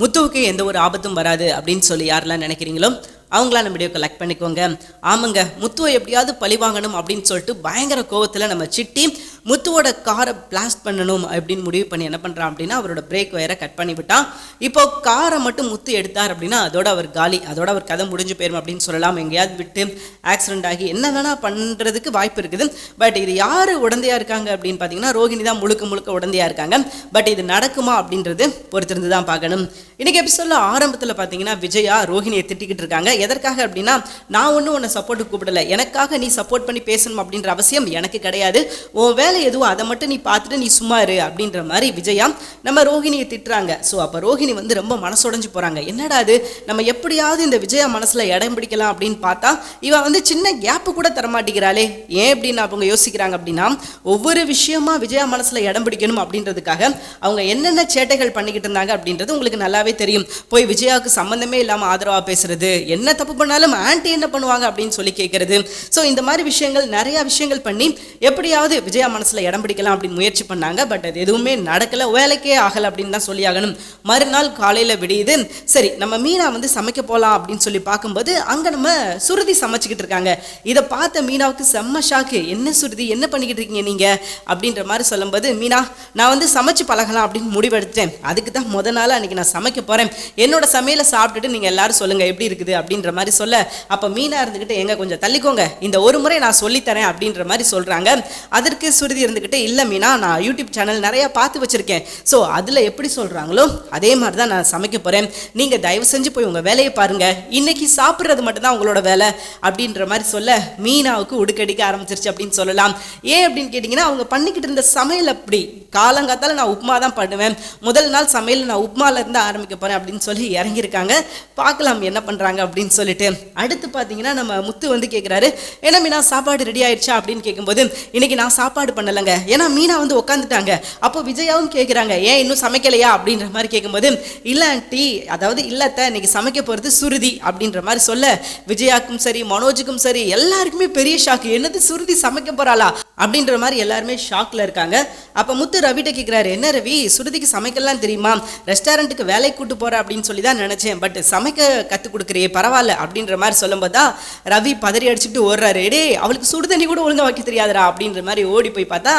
முத்துவுக்கு எந்த ஒரு ஆபத்தும் வராது அப்படின்னு சொல்லி யாரெல்லாம் நினைக்கிறீங்களோ அவங்களாம் நம்ம வீடியோ கலெக்ட் பண்ணிக்கோங்க. ஆமாங்க முத்துவை எப்படியாவது பழி வாங்கணும் அப்படின்னு சொல்லிட்டு பயங்கர கோவத்தில் நம்ம சிட்டி முத்துவோட காரை பிளாஸ்ட் பண்ணணும் அப்படின்னு முடிவு பண்ணி என்ன பண்ணுறான் அப்படின்னா அவரோட பிரேக் வயரை கட் பண்ணி விட்டான். இப்போ காரை மட்டும் முத்து எடுத்தார் அப்படின்னா அதோட அவர் காலி அதோட அவர் கதை முடிஞ்சு போயிடும் அப்படின்னு சொல்லலாம். எங்கேயாவது விட்டு ஆக்சிடென்ட் ஆகி என்ன வேணா பண்ணுறதுக்கு வாய்ப்பு இருக்குது. பட் இது யார் உடந்தையாக இருக்காங்க அப்படின்னு பார்த்தீங்கன்னா ரோகிணி தான் முழுக்க முழுக்க உடந்தையாக இருக்காங்க. பட் இது நடக்குமா அப்படின்றது பொறுத்திருந்து தான் பார்க்கணும். இன்னைக்கு எபிசோட்ல ஆரம்பத்தில் பார்த்தீங்கன்னா விஜயா ரோஹிணியை திட்டிக்கிட்டு இருக்காங்க. எதற்காக அப்படின்னா நான் ஒன்றும் உன்னை சப்போர்ட்டு கூப்பிடல. எனக்காக நீ சப்போர்ட் பண்ணி பேசணும் அப்படின்ற அவசியம் எனக்கு கிடையாது. உன் வேலை எதுவோ அதை மட்டும் நீ பார்த்துட்டு நீ சும்மா இரு அப்படின்ற மாதிரி விஜயா நம்ம ரோஹிணியை திட்டுறாங்க. ஸோ அப்போ ரோஹிணி வந்து ரொம்ப மனசுடைஞ்சு போகிறாங்க என்னடா அது நம்ம எப்படியாவது இந்த விஜயா மனசில் இடம் பிடிக்கலாம் அப்படின்னு பார்த்தா இவன் வந்து சின்ன கேப்பு கூட தரமாட்டேங்கிறாளே. ஏன் அப்படின்னு அவங்க யோசிக்கிறாங்க அப்படின்னா ஒவ்வொரு விஷயமா விஜயா மனசில் இடம் பிடிக்கணும் அப்படின்றதுக்காக அவங்க என்னென்ன சேட்டைகள் பண்ணிக்கிட்டு இருந்தாங்க அப்படின்றது உங்களுக்கு நல்லாவே தெரியும். போய் விஜயாவுக்கு சம்மந்தமே இல்லாமல் ஆதரவாக பேசுறது என்ன தப்பு பண்ணாலும் ஆன்ட்டி என்ன பண்ணுவாங்க அப்படின்னு சொல்லி கேட்கறது ஸோ இந்த மாதிரி விஷயங்கள் நிறைய விஷயங்கள் பண்ணி எப்படியாவது விஜயா மனசில் இடம் பிடிக்கலாம் அப்படின்னு முயற்சி பண்ணாங்க. பட் அது எதுவுமே நடக்கலை. வேலைக்கே ஆகலை அப்படின்னு தான் சொல்லி ஆகணும். மறுநாள் காலையில் விடியுது. சரி நம்ம மீனா வந்து சமைக்க போகலாம் அப்படின்னு சொல்லி பார்க்கும்போது அங்கே நம்ம சுருதி சமைச்சிக்கிட்டு இருக்காங்க. இதை பார்த்த மீனாவுக்கு செம்ம ஷாக்கு என்ன சுருதி என்ன பண்ணிக்கிட்டு இருக்கீங்க நீங்கள் அப்படின்ற மாதிரி சொல்லும்போது மீனா நான் வந்து சமைச்சு பழகலாம் அப்படின்னு முடிவெடுத்தேன். அதுக்கு தான் முத நாள் அன்றைக்கி நான் சமைக்க போகிறேன் என்னோட சமையலை சாப்பிட்டுட்டு நீங்கள் எல்லாரும் சொல்லுங்கள் எப்படி இருக்குது? அப்படின்ற மாதிரி சொல்ல அப்போ மீனா இருந்துக்கிட்டு எங்கே கொஞ்சம் தள்ளிக்கோங்க. இந்த ஒரு முறை நான் சொல்லித்தரேன் அப்படின்ற மாதிரி சொல்கிறாங்க அதற்கு சுருதி இருந்துக்கிட்டு இல்லை மீனா நான் யூடியூப் சேனல் நிறையா பார்த்து வச்சுருக்கேன். ஸோ அதில் எப்படி சொல்கிறாங்களோ அதே மாதிரி தான் நான் சமைக்க போகிறேன் நீங்கள் தயவு செஞ்சு போய் உங்கள் வேலையை பாருங்கள் இன்னைக்கு சாப்பிட்றது மட்டும்தான் உங்களோட வேலை அப்படின்ற மாதிரி சொல்ல மீனாவுக்கு உடுக்கடிக்க ஆரம்பிச்சிருச்சு அப்படின்னு சொல்லலாம். ஏன் அப்படின்னு கேட்டிங்கன்னா அவங்க பண்ணிக்கிட்டு இருந்த சமையல் அப்படி. காலங்காத்தால நான் உப்புமா தான் பண்ணுவேன். முதல் நாள் சமையல் நான் உப்புமால இருந்து ஆரம்பிக்க போகிறேன் அப்படின்னு சொல்லி இறங்கியிருக்காங்க. பார்க்கலாம் என்ன பண்ணுறாங்க அப்படின்னு சொல்லிட்டு. அடுத்து பார்த்தீங்கன்னா நம்ம முத்து வந்து கேட்குறாரு ஏன்னா மீனா சாப்பாடு ரெடி ஆயிடுச்சா? அப்படின்னு கேட்கும்போது இன்னைக்கு நான் சாப்பாடு பண்ணலைங்க. ஏன்னா மீனா வந்து உட்காந்துட்டாங்க அப்போ விஜயாவும் கேட்குறாங்க ஏன் இன்னும் சமைக்கலையா? அப்படின்ற மாதிரி கேட்கும்போது இல்லை ஆண்டி அதாவது இல்லத்த இன்னைக்கு சமைக்க போகிறது சுருதி அப்படின்ற மாதிரி சொல்ல விஜயாக்கும் சரி மனோஜுக்கும் சரி எல்லாருக்குமே பெரிய ஷாக்கு என்னது சுருதி சமைக்க போகிறாளா அப்படின்ற மாதிரி எல்லாருமே ஷாக்ல இருக்காங்க. அப்போ முத்து ரவிட்ட கேட்குறாரு என்ன ரவி சுருதிக்கு சமைக்கலாம் தெரியுமா? ரெஸ்டாரண்ட்டுக்கு வேலைக்கு கூட்டு போகிற அப்படின்னு சொல்லி தான் நினச்சேன். பட் சமைக்க கற்றுக் கொடுக்குறியே பரவாயில்ல அப்படின்ற மாதிரி சொல்லும்போது தான் ரவி பதறி அடிச்சுட்டு ஓடுறாரு. டேய் அவளுக்கு சுடு தண்ணி கூட ஒழுங்கா வைக்க தெரியாதுடா அப்படின்ற மாதிரி ஓடி போய் பார்த்தா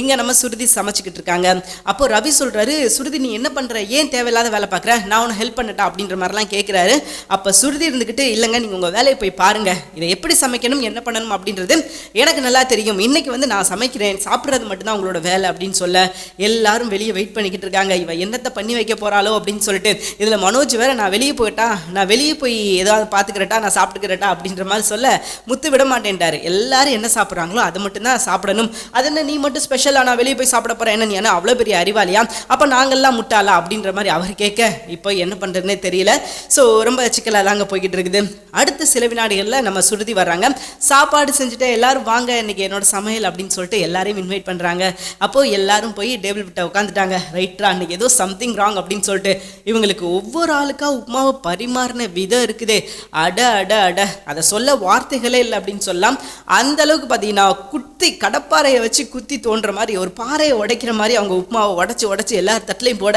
இங்கே நம்ம சுருதி சமைச்சிக்கிட்டு இருக்காங்க. அப்போ ரவி சொல்றாரு சுருதி நீ என்ன பண்ணுற ஏன் தேவையில்லாத வேலை பார்க்குற? நான் உன்னை ஹெல்ப் பண்ணட்டா? அப்படின்ற மாதிரிலாம் கேட்குறாரு அப்போ சுருதி இருந்துக்கிட்டு இல்லைங்க நீங்கள் உங்கள் வேலையை போய் பாருங்க. இதை எப்படி சமைக்கணும் என்ன பண்ணணும் அப்படின்றது எனக்கு நல்லா தெரியும். இன்னைக்கு வந்து நான் சமைக்கிறேன். சாப்பிட்றது மட்டும்தான் உங்களோட வேலை அப்படின்னு சொல்ல எல்லாரும் வெளியே வெயிட் பண்ணிக்கிட்டு இருக்காங்க. இவன் என்னத்தை பண்ணி வைக்க போகிறாளோ அப்படின்னு சொல்லிட்டு இதில் மனோஜ் வேற நான் வெளியே போயிட்டா? நான் வெளியே போய் ஏதாவது பார்த்துக்கிறட்டா நான் சாப்பிட்டுக்கிறட்டா? அப்படின்ற மாதிரி சொல்ல முத்து விட மாட்டேன்ட்டாரு. எல்லாரும் என்ன சாப்பிட்றாங்களோ அதை மட்டும்தான் சாப்பிடணும். அதன் என்ன நீ மட்டும் ஸ்பெஷலாக நான் வெளியே போய் சாப்பிட போகிறேன் என்ன நீ என்ன அவ்வளோ பெரிய அறிவாளியா? அப்போ நாங்கள்லாம் முட்டாளா? அப்படின்ற மாதிரி அவர் கேட்க இப்போ என்ன பண்ணுறதுனே தெரியல. ஸோ ரொம்ப சிக்கலாக தாங்க போய்கிட்டு இருக்குது. அடுத்த சில வினாடிகளில் நம்ம சுருதி வர்றாங்க. சாப்பாடு செஞ்சுட்டு எல்லாரும் வாங்க இன்னைக்கு என்னோட சமையல் அப்படின்னு சொல்லிட்டு எல்லாரையும் இன்வைட் பண்ணுறாங்க அப்போது எல்லாரும் போய் டேபிள் விட்ட உட்காந்துட்டாங்க ரைட்ரா அன்னைக்கு ஏதோ சம்திங் ராங் அப்படின்னு சொல்லிட்டு இவங்களுக்கு ஒவ்வொரு ஆளுக்கா உப்மாவை பரிமாறின விதம் இருக்குதே. அட அட அட. அதை சொல்ல வார்த்தைகளே இல்லை அப்படின்னு சொல்லலாம். அந்த அளவுக்கு பார்த்தீங்கன்னா குட் குத்தி கடப்பாறையை வச்சு குத்தி தோன்ற மாதிரி ஒரு பாறையை உடைக்கிற மாதிரி அவங்க உப்புமாவை உடச்சி உடச்சி எல்லா தட்டிலையும் போட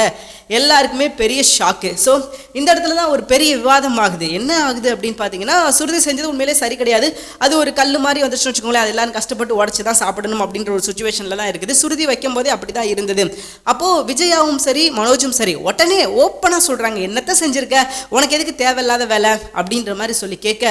எல்லாருக்குமே பெரிய ஷாக்கு ஸோ இந்த இடத்துல தான் ஒரு பெரிய விவாதம் ஆகுது. என்ன ஆகுது அப்படின்னு பார்த்தீங்கன்னா சுருதி செஞ்சது உண்மையிலே சரி கிடையாது. அது ஒரு கல் மாதிரி வந்துச்சுன்னு வச்சுக்கோங்களேன். அது எல்லாரும் கஷ்டப்பட்டு உடச்சி தான் சாப்பிடணும் அப்படின்ற ஒரு சுச்சுவேஷனில் தான் இருக்குது. சுருதி வைக்கும் போதே அப்படி தான் இருந்தது. அப்போது விஜயாவும் சரி மனோஜும் சரி உடனே ஓப்பனாக சொல்கிறாங்க என்னத்தை செஞ்சுருக்க? உனக்கு எதுக்கு தேவையில்லாத வேலை? அப்படின்ற மாதிரி சொல்லி கேட்க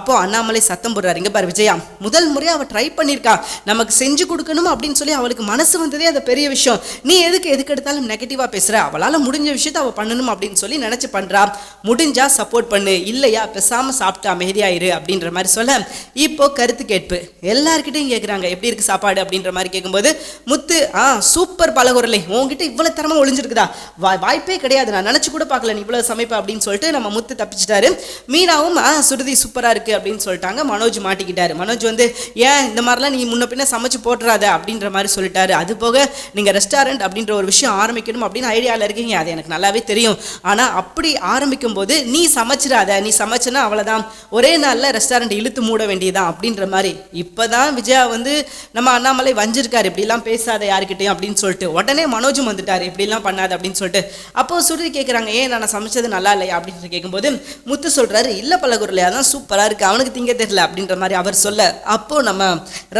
அப்போ அண்ணாமலை சத்தம் போடுறாரு. இங்கே பாரு விஜயா முதல் முறையாக அவள் ட்ரை பண்ணியிருக்கா நமக்கு செஞ்சு கொடுக்கணும் அப்படின்னு சொல்லி அவளுக்கு மனசு வந்ததே அது பெரிய விஷயம். நீ எதுக்கு எதுக்கு எடுத்தாலும் நெகட்டிவாக பேசுகிற அவளால் முடிஞ்ச விஷயத்த அவள் பண்ணணும் அப்படின்னு சொல்லி நினச்சி பண்ணுறா முடிஞ்சா சப்போர்ட் பண்ணு. இல்லையா பேசாமல் சாப்பிட்டு அமைதியாயிரு அப்படின்ற மாதிரி சொல்ல இப்போ கருத்து கேட்பு. எல்லாருக்கிட்டையும் கேட்குறாங்க எப்படி இருக்கு சாப்பாடு? அப்படின்ற மாதிரி கேட்கும்போது முத்து ஆ சூப்பர் பலகுரலை உங்ககிட்ட இவ்வளோ தரமாக ஒளிஞ்சிருக்குதா? வா வாய்ப்பே கிடையாது. நான் நினச்சி கூட பார்க்கல நீ இவ்வளோ சமைப்ப அப்படின்னு சொல்லிட்டு நம்ம முத்து தப்பிச்சிட்டாரு. மீனாவும் ஆ சுருதி சூப்பராக இருக்கு அப்படின்னு சொல்லிட்டாங்க. மனோஜ் மாட்டிக்கிட்டாரு. மனோஜ் வந்து ஏன் இந்த மாதிரிலாம் நீ முன்ன முன்ன பின்ன சமைச்சு போட்டுறாத அப்படின்ற மாதிரி சொல்லிட்டாரு. அது போக நீங்கள் ரெஸ்டாரண்ட் அப்படின்ற ஒரு விஷயம் ஆரம்பிக்கணும் அப்படின்னு ஐடியாவில் இருக்கீங்க. அது எனக்கு நல்லாவே தெரியும். ஆனால் அப்படி ஆரம்பிக்கும் போது நீ சமைச்சிடாத. நீ சமைச்சனா அவ்வளோதான் ஒரே நாளில் ரெஸ்டாரண்ட் இழுத்து மூட வேண்டியதான் அப்படின்ற மாதிரி. இப்போ தான் விஜயா வந்து நம்ம அண்ணாமலை வஞ்சிருக்காரு. இப்படிலாம் பேசாத யாருக்கிட்டையும் அப்படின்னு சொல்லிட்டு. உடனே மனோஜும் வந்துட்டார். இப்படிலாம் பண்ணாது அப்படின்னு சொல்லிட்டு. அப்போ சுருதி கேட்குறாங்க ஏன் நான் சமைச்சது நல்லா இல்லையா? அப்படின்னு கேட்கும்போது முத்து சொல்கிறாரு இல்லை பழகுறலையா தான் சூப்பராக இருக்குது அவனுக்கு திங்க தெரியல. அப்படின்ற மாதிரி அவர் சொல்ல. அப்போ நம்ம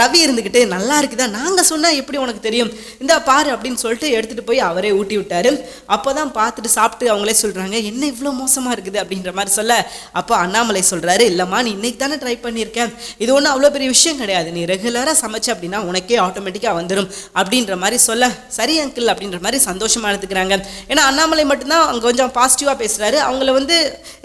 ரவி இருந்துக்கிட்டு நல்லா இருக்குதா? நாங்கள் சொன்னால் எப்படி உனக்கு தெரியும்? இந்த பாரு அப்படின்னு சொல்லிட்டு எடுத்துகிட்டு போய் அவரே ஊட்டி விட்டாரு. அப்போ தான் பார்த்துட்டு சாப்பிட்டு அவங்களே சொல்கிறாங்க என்ன இவ்வளோ மோசமாக இருக்குது? அப்படின்ற மாதிரி சொல்ல அப்போ அண்ணாமலை சொல்கிறாரு இல்லைம்மா நீ இன்னைக்கு தானே ட்ரை பண்ணியிருக்கேன். இது ஒன்றும் அவ்வளோ பெரிய விஷயம் கிடையாது. நீ ரெகுலராக சமைச்ச அப்படின்னா உனக்கே ஆட்டோமேட்டிக்காக வந்துடும் அப்படின்ற மாதிரி சொல்ல சரி அங்கிள் அப்படின்ற மாதிரி சந்தோஷமாக எடுத்துக்கிறாங்க. ஏன்னா அண்ணாமலை மட்டும்தான் அங்கே கொஞ்சம் பாசிட்டிவாக பேசுகிறாரு அவங்கள வந்து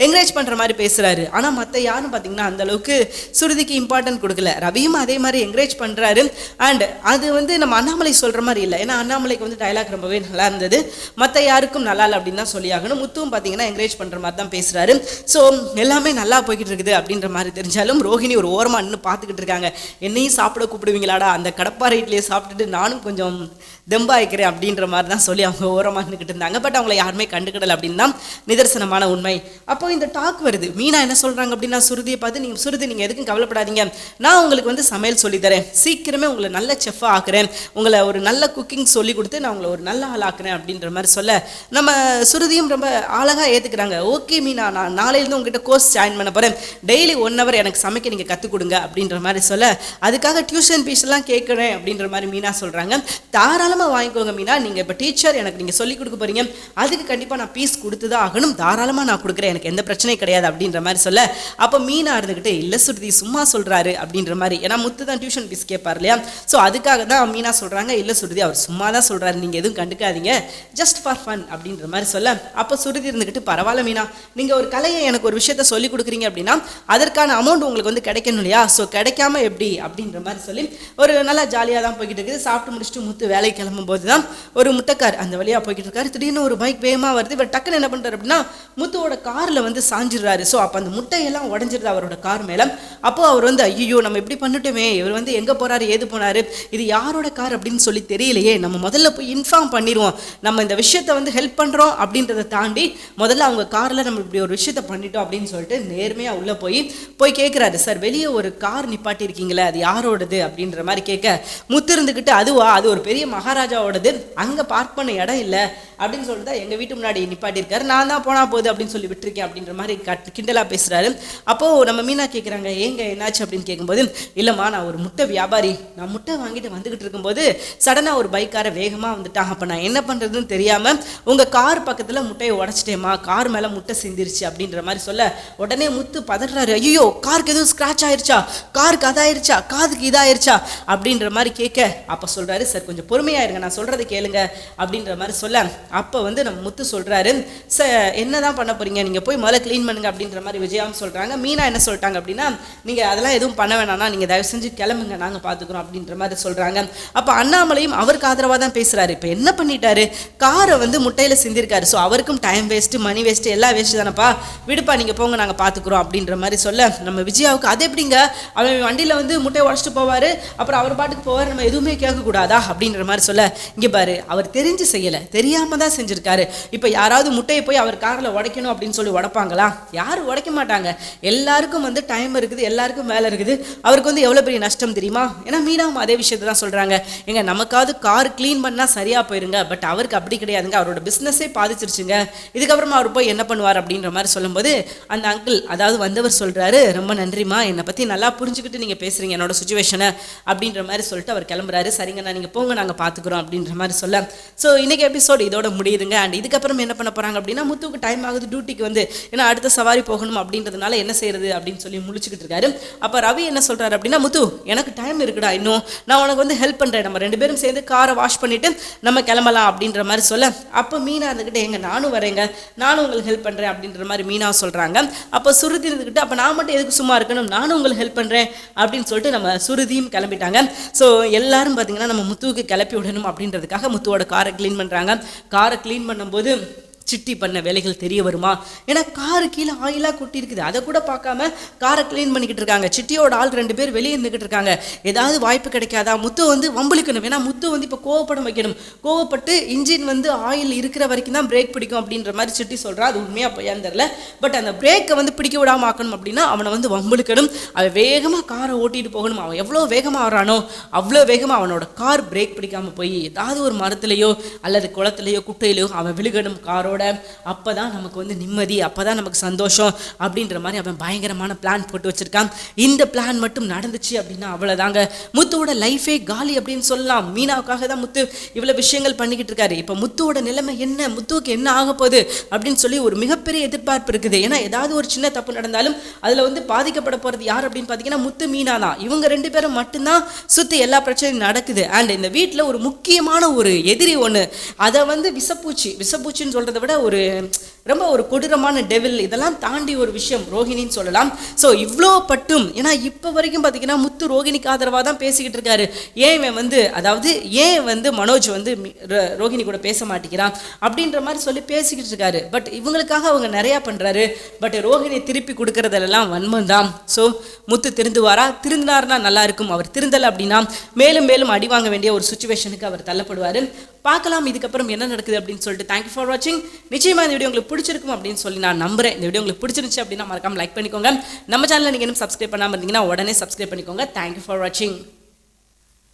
என்கரேஜ் பண்ணுற மாதிரி பேசுகிறாரு ஆனால் மற்ற யாரும் பார்த்தீங்கன்னா அந்த அளவுக்கு சுருதிக்கு இம்பார்ட்டன்ட் கொடுக்கல. ரவியும் அதே மாதிரி என்கரேஜ் பண்ணுறாரு அண்ட் அது வந்து நம்ம அண்ணாமலை சொல்கிற மாதிரி இல்லை. ஏன்னா அண்ணாமலைக்கு வந்து டைலாக் ரொம்பவே நல்லா இருந்தது. மற்ற யாருக்கும் நல்லா இல்லை அப்படின்னு தான் சொல்லியாகணும். முத்துவும் பார்த்தீங்கன்னா என்கரேஜ் பண்ணுற மாதிரி தான் பேசுகிறாரு ஸோ எல்லாமே நல்லா போய்கிட்டு இருக்குது அப்படின்ற மாதிரி தெரிஞ்சாலும் ரோஹிணி ஒரு ஓரமாக நின்று பார்த்துக்கிட்டு இருக்காங்க. என்னையும் சாப்பிட கூப்பிடுவீங்களாடா? அந்த கடப்பா இட்லியை சாப்பிட்டுட்டு நானும் கொஞ்சம் தெம்பாய்க்கிறேன் அப்படின்ற மாதிரி தான் சொல்லி அவங்க ஓரமாக நின்றுக்கிட்டு இருந்தாங்க. பட் அவங்கள யாருமே கண்டுக்கிடல அப்படின்னு தான் நிதர்சனமான உண்மை. அப்போ இந்த டாக் வருது. மீனா என்ன சொல்கிறாங்க அப்படின்னா சுருதியை பார்த்து நீங்கள் சுருதி நீங்கள் எதுக்கும் கவலைப்படாதீங்க. நான் உங்களுக்கு வந்து சமையல் சொல்லித்தரேன் சீக்கிரமே உங்களை நல்ல செஃப்பாக ஆக்குறேன். உங்களை ஒரு நல்ல குக்கிங் சொல்லி கொடுத்து நான் உங்களை ஒரு நல்ல ஆள் ஆக்குறேன் அப்படின்ற மாதிரி சொல்ல நம்ம சுருதியும் ரொம்ப அழகாக ஏற்றுக்கிறாங்க ஓகே மீனா நான் நாளையிலேருந்து உங்ககிட்ட கோர்ஸ் ஜாயின் பண்ண போகிறேன் டெய்லி ஒன் ஹவர் எனக்கு சமைக்க நீங்கள் கற்றுக் கொடுங்க அப்படின்ற மாதிரி சொல்ல அதுக்காக டியூஷன் ஃபீஸ் எல்லாம் கேட்குறேன் அப்படின்ற மாதிரி மீனா சொல்கிறாங்க தாராளமாக வாங்கிக்கோங்க மீனா. நீங்கள் இப்போ டீச்சர் எனக்கு நீங்கள் சொல்லிக் கொடுக்க போகிறீங்க அதுக்கு கண்டிப்பாக நான் பீஸ் கொடுத்து தான் ஆகணும். தாராளமாக நான் கொடுக்குறேன். எனக்கு எந்த பிரச்சனையும் கிடையாது அப்படின்ற மாதிரி சொல்ல அப்போ மீனா இருந்துக்கிட்டு இல்லை சுருதி சும்மா சொல்கிறாரு அப்படின்ற மாதிரி. ஏன்னா முத்து தான் டியூஷன் ஃபீஸ் கேட்பார் இல்லையா ஸோ அதுக்காக தான் மீனா சொல்கிறாங்க இல்லை சுருதி அவர் சும்மா தான் சொல்கிறாரு நீங்கள் எதுவும் கண்டுக்காதீங்க. ஜஸ்ட் ஃபார் ஃபன் அப்படின்ற மாதிரி சொல்ல. அப்போ சுருதி இருந்துக்கிட்டு பரவாயில்ல மீனா. நீங்கள் ஒரு கலையை எனக்கு ஒரு விஷயத்த சொல்லி கொடுக்குறீங்க அப்படின்னா அதற்கான அமௌண்ட் உங்களுக்கு வந்து கிடைக்கணும் இல்லையா? ஸோ கிடைக்காம எப்படி? அப்படின்ற மாதிரி சொல்லி ஒரு நல்லா ஜாலியாக தான் போய்கிட்டு இருக்குது. சாப்பிட்டு முடிச்சுட்டு முத்து வேலைக்கு கிளம்பும் போது தான் ஒரு முட்டைக்கார் அந்த வழியாக போய்கிட்டு இருக்காரு. திடீர்னு ஒரு பைக் வேகமாக வருது. இவர் டக்குன்னு என்ன பண்ணுறாரு அப்படின்னா முத்துவோட காரில் வந்து சாஞ்சிடுறாரு. ஸோ அப்போ அந்த முட்டையெல்லாம் உடஞ்சிருது அவரோட கார் மேலே. அப்போ அவர் வந்து ஐயோ நம்ம இப்படி பண்ணிட்டோமே. இவர் வந்து எங்கே போகிறாரு ஏது போனாரு இது யாரோட கார் அப்படின்னு சொல்லி தெரியலையே நம்ம முதல்ல போய் இன்ஃபார்ம் பண்ணிடுவோம். நம்ம இந்த விஷயத்தை வந்து ஹெல்ப் பண்ணுறோம் அப்படின்றத தாண்டி முதல்ல அவங்க காரில் நம்ம இப்படி ஒரு விஷயத்த பண்ணிட்டோம் அப்படின்னு சொல்லிட்டு நேர்மையாக உள்ளே போய் போய் கேட்குறாரு சார் வெளியே ஒரு கார் நிப்பாட்டி இருக்கீங்களே அது யாரோடது? அப்படின்ற மாதிரி கேட்க முத்திருந்துக்கிட்டு அதுவா? அது ஒரு பெரிய மகாராஜாவோடது. அங்கே பார்க் பண்ண இடம் இல்லை. அப்படின்னு சொல்லிட்டு தான் எங்கள் வீட்டு முன்னாடி நிப்பாட்டியிருக்காரு. நான் தான் போனால் போகுது அப்படின்னு சொல்லி விட்டுருக்கேன் அப்படின்ற மாதிரி கட் கிண்டலாக பேசுகிறாரு அப்போது நம்ம மீனா கேட்குறாங்க ஏங்க என்னாச்சு? அப்படின்னு கேட்கும்போது இல்லைம்மா நான் ஒரு முட்டை வியாபாரம் வியாபாரி நான் முட்டை வாங்கிட்டு வந்துக்கிட்டு இருக்கும்போது சடனாக ஒரு பைக்கார வேகமாக வந்துட்டான். அப்போ நான் என்ன பண்ணுறதுன்னு தெரியாமல் உங்கள் கார் பக்கத்தில் முட்டையை உடச்சிட்டேம்மா கார் மேலே முட்டை சிந்திருச்சு அப்படின்ற மாதிரி சொல்ல உடனே முத்து பதறாரு. ஐயோ காருக்கு எதுவும் ஸ்க்ராட்ச் ஆயிடுச்சா காருக்கு அதாயிருச்சா? காதுக்கு இதாயிருச்சா? அப்படின்ற மாதிரி கேட்க அப்போ சொல்கிறாரு சார் கொஞ்சம் பொறுமையாக இருங்க நான் சொல்கிறத கேளுங்க அப்படின்ற மாதிரி சொல்ல அப்போ வந்து நம்ம முத்து சொல்கிறாரு ச என்ன தான் பண்ண போகிறீங்க நீங்கள் போய் முதல்ல க்ளீன் பண்ணுங்க அப்படின்ற மாதிரி விஜயாவும் சொல்கிறாங்க மீனா என்ன சொல்லிட்டாங்க அப்படின்னா நீங்கள் அதெல்லாம் எதுவும் பண்ண வேணாம்னா நீங்கள் தயவு செஞ்சு கிளம்புங்க நாங்கள் பார்த்துக்குறோம் அப்படின்ற மாதிரி சொல்கிறாங்க அப்போ அண்ணாமலையும் அவருக்கு ஆதரவாக தான் பேசுகிறாரு இப்போ என்ன பண்ணிட்டாரு? காரை வந்து முட்டையில் சிந்திருக்காரு. ஸோ அவருக்கும் டைம் வேஸ்ட்டு மணி வேஸ்ட்டு எல்லாம் வேஸ்ட்டு தானப்பா? விடுப்பா நீங்கள் போங்க நாங்கள் பார்த்துக்குறோம் அப்படின்ற மாதிரி சொல்ல நம்ம விஜயாவுக்கு அது எப்படிங்க? அவன் வண்டியில் வந்து முட்டையை உடச்சிட்டு போவார். அப்புறம் அவர் பாட்டுக்கு போவார். நம்ம எதுவுமே கேட்கக்கூடாதா? அப்படின்ற மாதிரி சொல்ல இங்கே பாரு அவர் தெரிஞ்சு செய்யலை. தெரியாமல் தான் செஞ்சுருக்காரு. இப்போ யாராவது முட்டையை போய் அவர் காரில் உடைக்கணும் அப்படின்னு சொல்லி உடைப்பாங்களா? யாரும் உடைக்க மாட்டாங்க. எல்லாருக்கும் வந்து டைம் இருக்குது எல்லாருக்கும் வேலை இருக்குது. அவருக்கு வந்து எவ்வளோ பெரிய நஷ்டம் தெரியுமா? ஏன்னா மீனாவும் அதே விஷயத்தை தான் சொல்கிறாங்க எங்க நமக்காவது கார் க்ளீன் பண்ணால் சரியாக போயிருங்க. பட் அவருக்கு அப்படி கிடையாதுங்க. அவரோட பிஸ்னஸே பாதிச்சிருச்சுங்க. இதுக்கப்புறமா அவர் போய் என்ன பண்ணுவார் அப்படின்ற மாதிரி சொல்லும்போது அந்த அங்கிள் அதாவது வந்தவர் சொல்கிறாரு ரொம்ப நன்றிம்மா. என்னை பற்றி நல்லா புரிஞ்சுக்கிட்டு நீங்கள் பேசுகிறீங்க என்னோட சுச்சுவேஷனை அப்படின்ற மாதிரி சொல்லிட்டு அவர் கிளம்புறாரு. சரிங்கண்ணா நீங்கள் போங்க. நாங்கள் பார்த்துக்குறோம் அப்படின்ற மாதிரி சொல்ல ஸோ இன்றைக்கி எபிசோடு இதோட முடியுதுங்க. அண்ட் இதுக்கப்புறம் என்ன பண்ண போகிறாங்க அப்படின்னா முத்துக்கு டைம் ஆகுது டியூட்டிக்கு வந்து. ஏன்னா அடுத்த சவாரி போகணும் அப்படின்றதுனால என்ன செய்யறது அப்படின்னு சொல்லி முடிச்சுக்கிட்டு இருக்காரு. அப்போ ரவி என்ன சொல்கிறாரு அப்படின்னா முத்து எனக்கு டைம் இருக்குடா இன்னும். நான் உனக்கு வந்து ஹெல்ப் பண்ணுறேன் நம்ம ரெண்டு பேரும் சேர்ந்து காரை வாஷ் பண்ணிவிட்டு நம்ம கிளம்பலாம் அப்படின்ற மாதிரி சொல்ல. அப்போ மீனா இருந்துக்கிட்டே எங்க நானும் வரேங்க. நானும் உங்களுக்கு ஹெல்ப் பண்ணுறேன் அப்படின்ற மாதிரி மீனா சொல்கிறாங்க அப்போ சுருதி இருந்துக்கிட்டு அப்போ நான் மட்டும் எதுக்கு சும்மா இருக்கணும்? நானும் உங்களுக்கு ஹெல்ப் பண்ணுறேன் அப்படின்னு சொல்லிட்டு நம்ம சுருதியும் கிளம்பிட்டாங்க. ஸோ எல்லாரும் பார்த்தீங்கன்னா நம்ம முத்துவுக்கு கிளப்பி விடணும் அப்படின்றதுக்காக முத்துவோட காரை க்ளீன் பண்ணுறாங்க காரை க்ளீன் பண்ணும்போது சிட்டி பண்ண வேலைகள் தெரிய வருமா? ஏன்னா காரு கீழே ஆயிலாக கொட்டி இருக்குது அதை கூட பார்க்காம காரை க்ளீன் பண்ணிக்கிட்டு இருக்காங்க. சிட்டியோட ஆள் ரெண்டு பேர் வெளியே இருந்துக்கிட்டு இருக்காங்க. ஏதாவது வாய்ப்பு கிடைக்காதா? முத்து வந்து வம்பளிக்கணும் ஏன்னா முத்து வந்து இப்போ கோவப்படம் வைக்கணும். கோவப்பட்டு இன்ஜின் வந்து ஆயில் இருக்கிற வரைக்கும் தான் பிரேக் பிடிக்கும் அப்படின்ற மாதிரி சிட்டி சொல்கிறா அது உண்மையாக பொய்யான்னு தெரில பட் அந்த பிரேக்கை வந்து பிடிக்க விடாமல் ஆக்கணும் அப்படின்னா அவனை வந்து வம்பளுக்கணும் அவன் வேகமாக காரை ஓட்டிட்டு போகணும். அவன் எவ்வளோ வேகமாக வரானோ அவ்வளோ வேகமாக அவனோட கார் பிரேக் பிடிக்காமல் போய் ஏதாவது ஒரு மரத்துலையோ அல்லது குளத்துலையோ குட்டையிலையோ அவன் விழுகணும். காரோட அப்போ தான் நமக்கு வந்து நிம்மதி அப்போ தான் நமக்கு சந்தோஷம் அப்படின்ற மாதிரி அவன் பயங்கரமான பிளான் போட்டு வச்சுருக்கான். இந்த பிளான் மட்டும் நடந்துச்சு அப்படின்னா அவ்வளோதாங்க முத்துவோட லைஃபே காலி அப்படின்னு சொல்லலாம். மீனாவுக்காக தான் முத்து இவ்வளோ விஷயங்கள் பண்ணிக்கிட்டு இருக்காரு. இப்போ முத்துவோட நிலைமை என்ன? முத்துவுக்கு என்ன ஆக போகுது? அப்படின்னு சொல்லி ஒரு மிகப்பெரிய எதிர்பார்ப்பு இருக்குது. ஏன்னா ஏதாவது ஒரு சின்ன தப்பு நடந்தாலும் அதில் வந்து பாதிக்கப்பட போகிறது யார் அப்படின்னு பார்த்தீங்கன்னா முத்து மீனா தான். இவங்க ரெண்டு பேரும் மட்டும்தான் சுற்றி எல்லா பிரச்சனையும் நடக்குது. அண்ட் இந்த வீட்டில் ஒரு முக்கியமான ஒரு எதிரி ஒன்று அதை வந்து விசப்பூச்சி விசப்பூச்சின்னு சொல்கிறத விட ஒரு ரொம்ப ஒரு கொடூரமான டெவில் இதெல்லாம் தாண்டி ஒரு விஷயம் ரோஹிணின்னு சொல்லலாம். ஸோ இவ்வளோ பட்டும். ஏன்னா இப்போ வரைக்கும் பார்த்தீங்கன்னா முத்து ரோஹிணிக்கு ஆதரவாக தான் பேசிக்கிட்டு இருக்காரு. ஏன் இவன் வந்து அதாவது ஏன் வந்து மனோஜ் வந்து மி- ரோஹிணி கூட பேச மாட்டேங்கிறான்? அப்படின்ற மாதிரி சொல்லி பேசிக்கிட்டு இருக்காரு. பட் இவங்களுக்காக அவங்க நிறையா பண்ணுறாரு பட் ரோஹிணி திருப்பி கொடுக்கறதெல்லாம் வன்மம் தான் ஸோ முத்து திருந்துவாரா? திருந்தினார்னா நல்லா இருக்கும். அவர் திருந்தலை அப்படின்னா மேலும் மேலும் அடி வாங்க வேண்டிய ஒரு சுச்சுவேஷனுக்கு அவர் தள்ளப்படுவார். பார்க்கலாம் இதுக்கப்புறம் என்ன நடக்குது அப்படின்னு சொல்லிட்டு. தேங்க்யூ ஃபார் வாட்சிங் நிச்சயமாக இந்த வீடியோ உங்களுக்கு பிடிச்சிருக்கும் அப்படின்னு சொல்லி நான் நம்புறேன். இந்த வீடியோ உங்களுக்கு பிடிச்சிருந்துச்சு அப்படின்னா மறக்காம லைக் பண்ணிக்கோங்க. நம்ம சேனலில் நீங்கள் இன்னும் சப்ஸ்கிரைப் பண்ணாமல் இருந்தீங்கன்னா உடனே சப்ஸ்கிரைப் பண்ணிக்கோங்க. தேங்க்யூ ஃபார் வாட்சிங்